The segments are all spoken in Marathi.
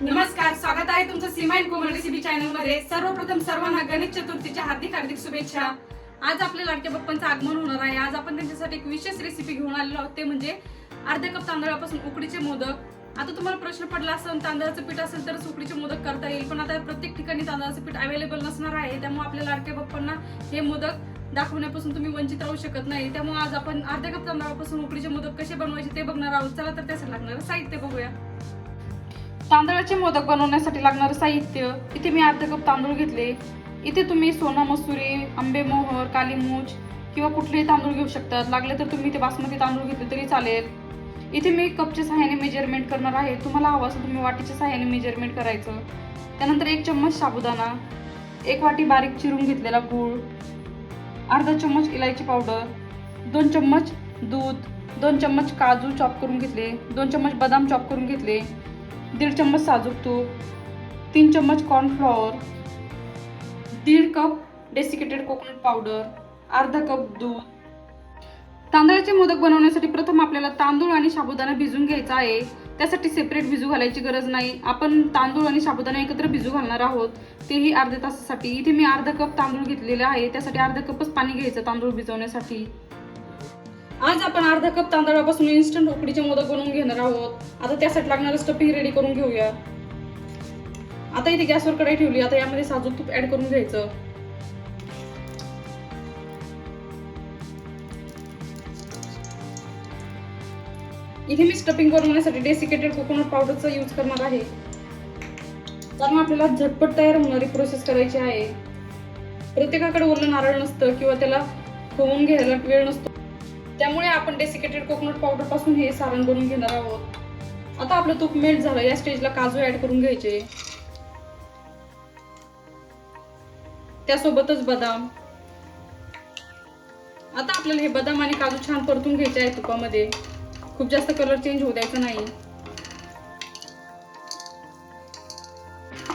नमस्कार स्वागत आहे तुमचं सीमा अँड कोमल रेसिपी चॅनलमध्ये. सर्वप्रथम सर्वांना गणेश चतुर्थीच्या हार्दिक हार्दिक शुभेच्छा. आज आपल्या लाडक्या बाप्पांचं आगमन होणार आहे. आज आपण त्यांच्यासाठी एक विशेष रेसिपी घेऊन आलेलो आहोत. ते म्हणजे अर्ध्या कप तांदळापासून उकडीचे मोदक. आता तुम्हाला प्रश्न पडला असेल तांदळाचं पीठ असेल तरच उकडीचे मोदक करता येईल. पण आता प्रत्येक ठिकाणी तांदळाचं पीठ अवेलेबल नसणार आहे. त्यामुळे आपल्या लाडक्या बाप्पांना हे मोदक दाखवण्यापासून तुम्ही वंचित राहू शकत नाही. त्यामुळे आज आपण अर्ध्या कप तांदळापासून उकडीचे मोदक कसे बनवायचे ते बघणार आहोत. चला तर त्यासाठी लागणार साहित्य बघूया. तांदळाचे मोदक बनवण्यासाठी लागणारं साहित्य इथे मी अर्धा कप तांदूळ घेतले. इथे तुम्ही सोना मसुरी आंबे मोहर काली किंवा कुठलेही तांदूळ घेऊ शकतात. लागले तर तुम्ही ते बासमती तांदूळ घेतले तरी चालेल. इथे मी कपच्या सहाय्याने मेजरमेंट करणार आहे. तुम्हाला हवं असं तुम्ही वाटीच्या सहाय्याने मेजरमेंट करायचं. त्यानंतर एक चम्मच साबुदाणा एक वाटी बारीक चिरून घेतलेला गूळ अर्धा चम्मच इलायची पावडर दोन चम्मच दूध दोन चम्मच काजू चॉप करून घेतले दोन चम्मच बदाम चॉप करून घेतले दीड चम्मच साजूक तूप तीन चम्मच कॉर्नफ्लॉवर दीड कप डेसिकेटेड कोकोनट पावडर अर्धा कप दूध. तांदळाचे मोदक बनवण्यासाठी प्रथम आपल्याला तांदूळ आणि साबुदाणा भिजून घ्यायचा आहे. त्यासाठी सेपरेट भिजू घालायची गरज नाही. आपण तांदूळ आणि साबुदाणा एकत्र भिजू घालणार आहोत. तेही अर्ध्या तासासाठी. इथे मी अर्धा कप तांदूळ घेतलेले आहे. त्यासाठी अर्धा कपच पाणी घ्यायचं तांदूळ भिजवण्यासाठी. आज आपण अर्धा कप तांदळापासून इन्स्टंट उकडीचे मोदक बनवून घेणार आहोत. आता त्यासाठी लागणारं स्टफिंग रेडी करून घेऊया. आता इथे गॅसवर कढाई ठेवली. आता यामध्ये साजूक तूप ऍड करून घ्यायचं. इथे मी स्टफिंग बनवण्यासाठी डेसिकेटेड कोकोनट पावडरचा यूज करणार आहे. कारण आपल्याला झटपट तयार होणारी प्रोसेस करायची आहे. प्रत्येकाकडे ओरलं नारळ नसतं किंवा त्याला होऊन घ्यायला वेळ नसतो. त्यामुळे आपण डेसिकेटेड कोकोनट पावडरपासून हे सारण बनवून घेणार आहोत. आता आपलं तूप मेल्ट झालं या स्टेजला काजू ऍड करून घ्यायचे. त्यासोबतच बदाम. आता आपल्याला हे बदाम आणि काजू छान परतून घ्यायचे आहे तुपामध्ये. खूप जास्त कलर चेंज होऊ द्यायचा नाही.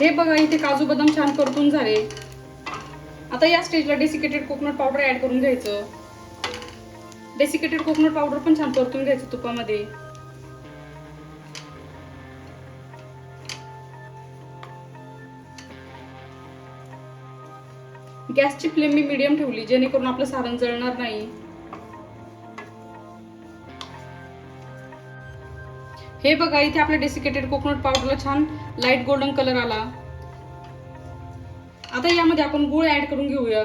हे बघा इथे काजू बदाम छान परतून झाले. आता या स्टेजला डेसिकेटेड कोकोनट पावडर ऍड करून घ्यायचं. डेसिकेटेड कोकोनट पावडर पण छान परतून घ्यायचं तुपामध्ये. गॅसची फ्लेम मी मीडियम ठेवली जेणेकरून आपलं सारण जळणार नाही. हे बघा इथे आपल्या डेसिकेटेड कोकोनट पावडरला छान लाइट गोल्डन कलर आला. आता यामध्ये आपण गुळ ऍड करून घेऊया.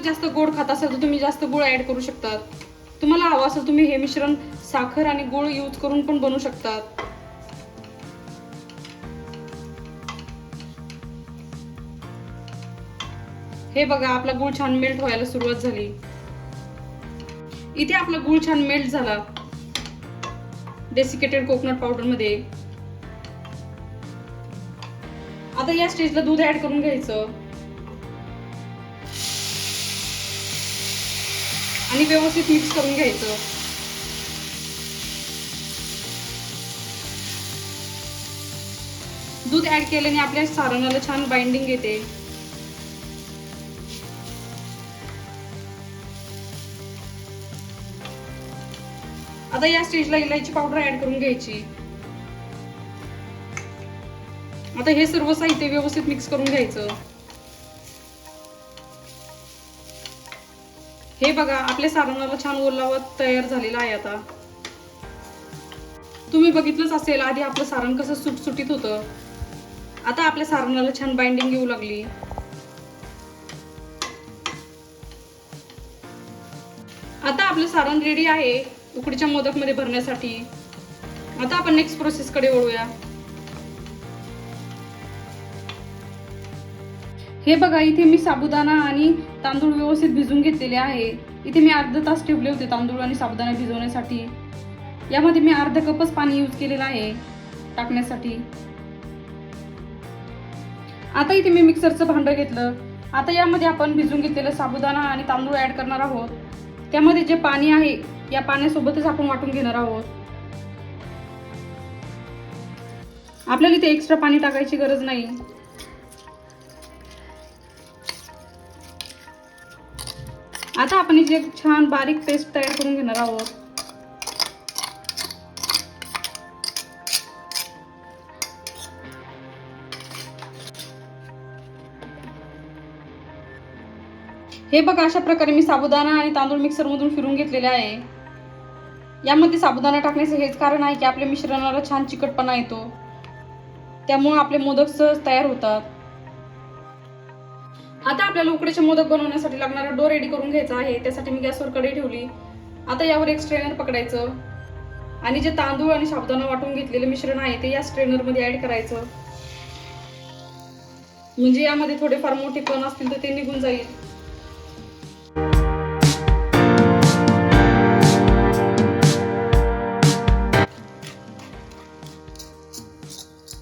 तुम्ही जास्त गोड खात असाल तर तुम्ही जास्त गुळ ऍड करू शकतात. तुम्हाला हवं असेल तुम्ही हे मिश्रण साखर आणि गुळ यूज करून पण बनवू शकतात. हे बघा आपला गुळ छान मेल्ट व्हायला सुरुवात झाली. इथे आपला गुळ छान मेल्ट झाला. डेसिकेटेड कोकोनट पावडरमध्ये. आता या स्टेजला दूध ऍड करून घ्यायचं. आणि व्यवस्थित मिक्स करून घ्यायचं. दूध ऍड केल्याने आपल्या सारणाला छान बाइंडिंग येते. आता या स्टेजला इलायची पावडर ऍड करून घ्यायची. आता हे सर्व साहित्य व्यवस्थित मिक्स करून घ्यायचं. हे बघा आपल्या सारंगाला छान ओलावा तयार झालेला आहे आता. तुम्ही बघितलंच असेल आधी आपलं सारण कसं सुटसुटीत होतं. आता आपल्या सारणाला छान बाइंडिंग येऊ लागली. आता आपलं सारण रेडी आहे उकडीच्या मोदकमध्ये भरण्यासाठी. आता आपण नेक्स्ट प्रोसेसकडे वळूया. हे बघा इथे मी साबुदाणा आणि तांदूळ व्यवस्थित भिजून घेतलेले आहे. इथे मी अर्धा तास ठेवले होते तांदूळ आणि साबुदाणा भिजवण्यासाठी. यामध्ये मी अर्धा कपच पाणी यूज केलेलं आहे टाकण्यासाठी. आता इथे मी मिक्सरचं भांडं घेतलं. आता यामध्ये आपण भिजून घेतलेलं साबुदाणा आणि तांदूळ ॲड करणार आहोत. त्यामध्ये जे पाणी आहे या पाण्यासोबतच आपण वाटून घेणार आहोत. आपल्याला इथे एक्स्ट्रा पाणी टाकायची गरज नाही. आता आपण इथे एक छान बारीक पेस्ट तयार करून घेणार आहोत. हे बघा अशा प्रकारे मी साबुदाणा आणि तांदूळ मिक्सरमधून फिरून घेतलेले आहे. यामध्ये साबुदाणा टाकण्याचं हेच कारण आहे की आपल्या मिश्रणाला छान चिकटपणा येतो. त्यामुळं आपले मोदक सहज तयार होतात. आता आपल्याला उकडीचे मोदक बनवण्यासाठी लागणारा डो रेडी करून घ्यायचा आहे. त्यासाठी मी गॅसवर कढई ठेवली. आता यावर एक स्ट्रेनर पकडायचं. आणि जे तांदूळ आणि साबुदाणा वाटून घेतलेले मिश्रण आहे ते या स्ट्रेनरमध्ये ॲड ऍड करायचं. म्हणजे यामध्ये थोडेफार मोठे कण असतील तर ते निघून जाईल.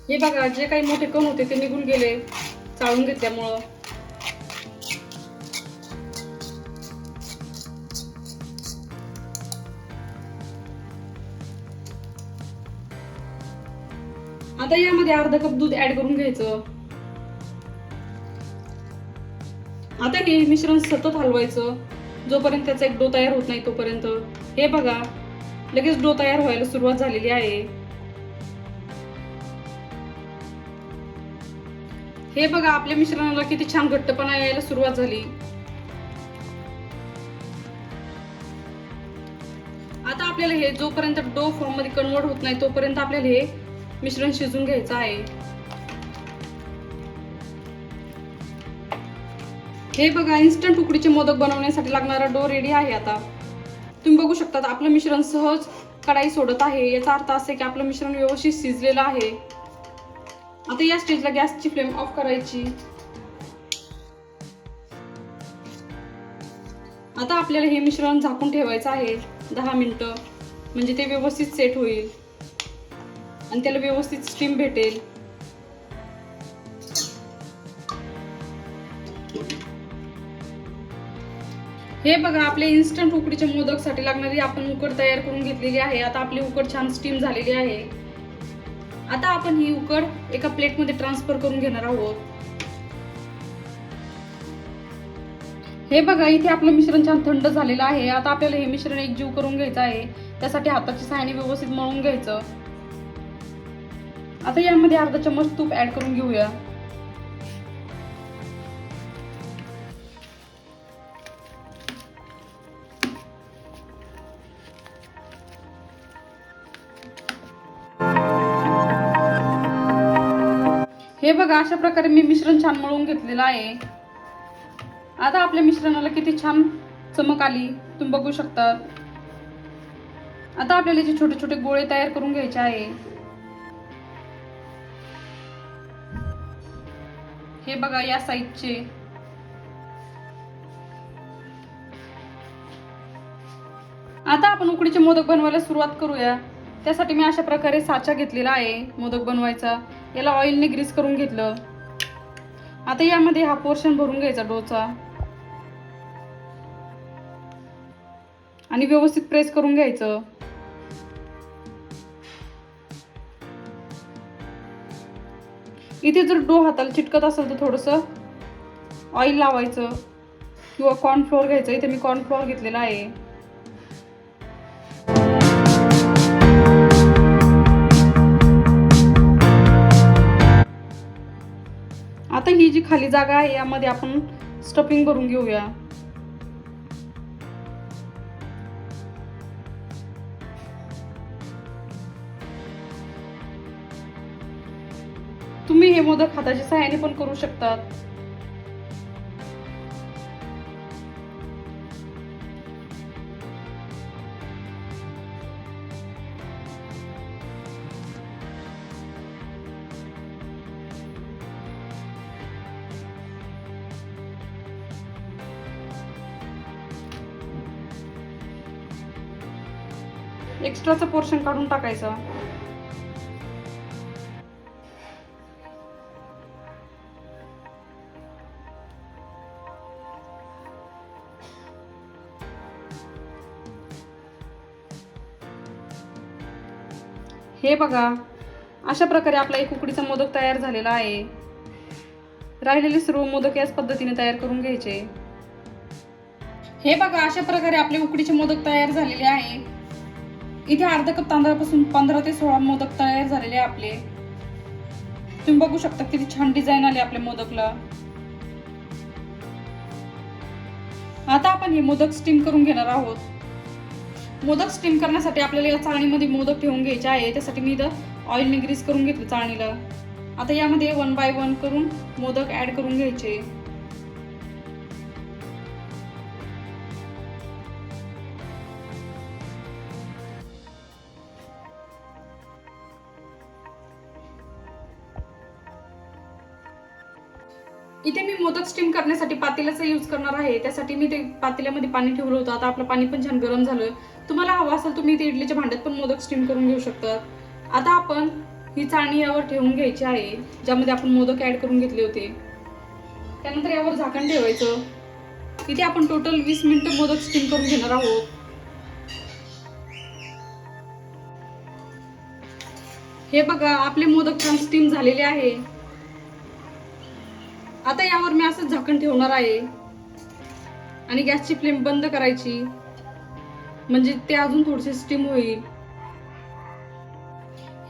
हे बघा जे काही मोठे कण होते ते निघून गेले. चाळून घेतल्यामुळं. आता यामध्ये अर्धा कप दूध ऍड करून घ्यायचं. आता हे मिश्रण सतत हलवायचं. जोपर्यंत त्याचा एक डो तयार होत नाही तोपर्यंत. हे बघा लगेच डो तयार व्हायला सुरुवात झालेली आहे. हे बघा आपल्या मिश्रणाला किती छान घट्टपणा यायला सुरुवात झाली. आता आपल्याला हे जोपर्यंत डो फॉर्ममध्ये कन्वर्ट होत नाही तोपर्यंत आपल्याला हे मिश्रण शिजून घ्यायचं आहे. हे बघा इन्स्टंट उकडीचे मोदक बनवण्यासाठी लागणारा डो रेडी आहे आता. तुम्ही बघू शकता आपलं मिश्रण सहज कढाई सोडत आहे. याचा अर्थ असे की आपलं मिश्रण व्यवस्थित शिजलेलं आहे. आता या स्टेजला गॅसची फ्लेम ऑफ करायची. आता आपल्याला हे मिश्रण झाकून ठेवायचं आहे दहा मिनटं. म्हणजे ते व्यवस्थित सेट होईल. आणि त्याला व्यवस्थित स्टीम भेटेल. हे बघा आपले इन्स्टंट उकडीच्या मोदकसाठी लागणारी आपण उकड तयार करून घेतलेली आहे. आता आपली उकड छान स्टीम झालेली आहे. आता आपण ही उकड एका प्लेटमध्ये ट्रान्सफर करून घेणार आहोत. हे बघा इथे आपलं मिश्रण छान थंड झालेलं आहे. आता आपल्याला हे मिश्रण एकजीव करून घ्यायचं आहे. त्यासाठी हाताची सहाय्याने व्यवस्थित मळून घ्यायचं. आता यामध्ये अर्धा चम्मच तूप ऍड करून घेऊया. हे बघा अशा प्रकारे मी मिश्रण छान मळून घेतलेलं आहे. आता आपल्या मिश्रणाला किती छान चमक आली तुम्ही बघू शकता. आता आपल्याला जे छोटे छोटे गोळे तयार करून घ्यायचे आहे हे बघा या साईजचे. आता आपण उकडीचे मोदक बनवायला सुरुवात करूया. त्यासाठी मी अशा प्रकारे साचा घेतलेला आहे मोदक बनवायचा. याला ऑइलने ग्रीस करून घेतलं. आता यामध्ये हा पोर्शन भरून घ्यायचा डोचा आणि व्यवस्थित प्रेस करून घ्यायचं. इथे जर डो हाताला चिटकत असेल तर थोडंसं ऑइल लावायचं किंवा कॉर्नफ्लोअर घ्यायचं. इथे मी कॉर्नफ्लोअर घेतलेला आहे. आता ही जी खाली जागा आहे यामध्ये आपण स्टफिंग भरून घेऊया. तुम्ही हे मोदक हाताच्या सहाय्याने पण करू शकतात. एक्स्ट्राचं पोर्शन काढून टाकायचं. हे बघा अशा प्रकारे आपला एक उकडीचा मोदक तयार झालेला आहे. राहिलेले सर्व मोदक याच पद्धतीने तयार करून घ्यायचे. हे बघा अशा प्रकारे आपले उकडीचे मोदक तयार झालेले आहे. इथे अर्धा कप तांदळापासून पंधरा ते सोळा मोदक तयार झालेले आहे आपले. तुम्ही बघू शकता किती छान डिझाईन आली आपल्या मोदकला. आता आपण हे मोदक स्टीम करून घेणार आहोत. मोदक स्टीम करण्यासाठी आपल्याला या चाळणीमध्ये मोदक ठेवून घ्यायचे आहे. त्यासाठी मी इथं ऑइलने ग्रीस करून घेतलं चाळणीला. आता यामध्ये वन बाय वन करून मोदक ऍड करून घ्यायचे. इथे मी मोदक स्टीम करण्यासाठी पातेल्याचा यूज करणार आहे. त्यासाठी मी ते पातेल्यामध्ये पाणी ठेवलं होतं. आता आपलं पाणी पण छान गरम झालं. तुम्हाला हवा असेल तुम्ही ते इडलीच्या भांड्यात पण मोदक स्टीम करून घेऊ शकता. आता आपण ही चाळणी यावर ठेवून घ्यायची आहे ज्यामध्ये आपण मोदक ॲड करून घेतले होते. त्यानंतर यावर झाकण ठेवायचं. इथे आपण टोटल वीस मिनिटं मोदक स्टीम करून घेणार आहोत. हे बघा आपले मोदक छान स्टीम झालेले आहे. आता यावर मी असंच झाकण ठेवणार आहे. आणि गॅसची फ्लेम बंद करायची. म्हणजे ते अजून थोडेसे स्टीम होईल.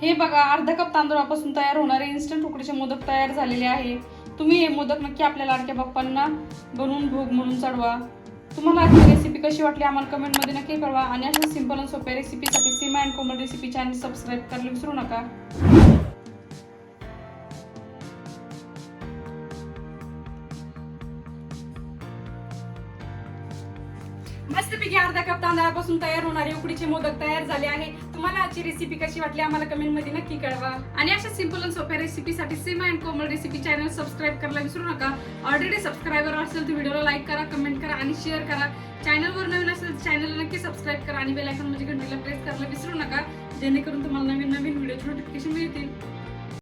हे बघा अर्धा कप तांदूळापासून तयार होणारे इन्स्टंट उकडीचे मोदक तयार झालेले आहे. तुम्ही हे मोदक नक्की आपल्या लाडक्या बाप्पांना बनवून भोग म्हणून चढवा. तुम्हाला आजची रेसिपी कशी वाटली आम्हाला कमेंटमध्ये नक्की कळवा. आणि अशा सिंपल आणि सोप्या रेसिपीसाठी Seema and Komal recipe channel subscribe करायला विसरू नका. मस्तपैकी अर्धा कप तांदळापासून तयार होणारे उकडीचे मोदक तयार झाले आहे. तुम्हाला आजची रेसिपी कशी वाटली आम्हाला कमेंटमध्ये नक्की कळवा. आणि अशा सिंपल आणि सोप्या रेसिपीसाठी Seema and Komal recipe channel subscribe करायला विसरू नका. ऑलरेडी सबस्क्रायबर असेल तर व्हिडिओला लाईक करा कमेंट करा आणि शेअर करा. चॅनलवर नवीन असेल तर चॅनलला नक्की सबस्क्राईब करा आणि बेल आयकॉन म्हणजे घंटीला प्रेस करायला विसरू नका. जेणेकरून तुम्हाला नवीन नवीन व्हिडिओचे नोटिफिकेशन मिळतील.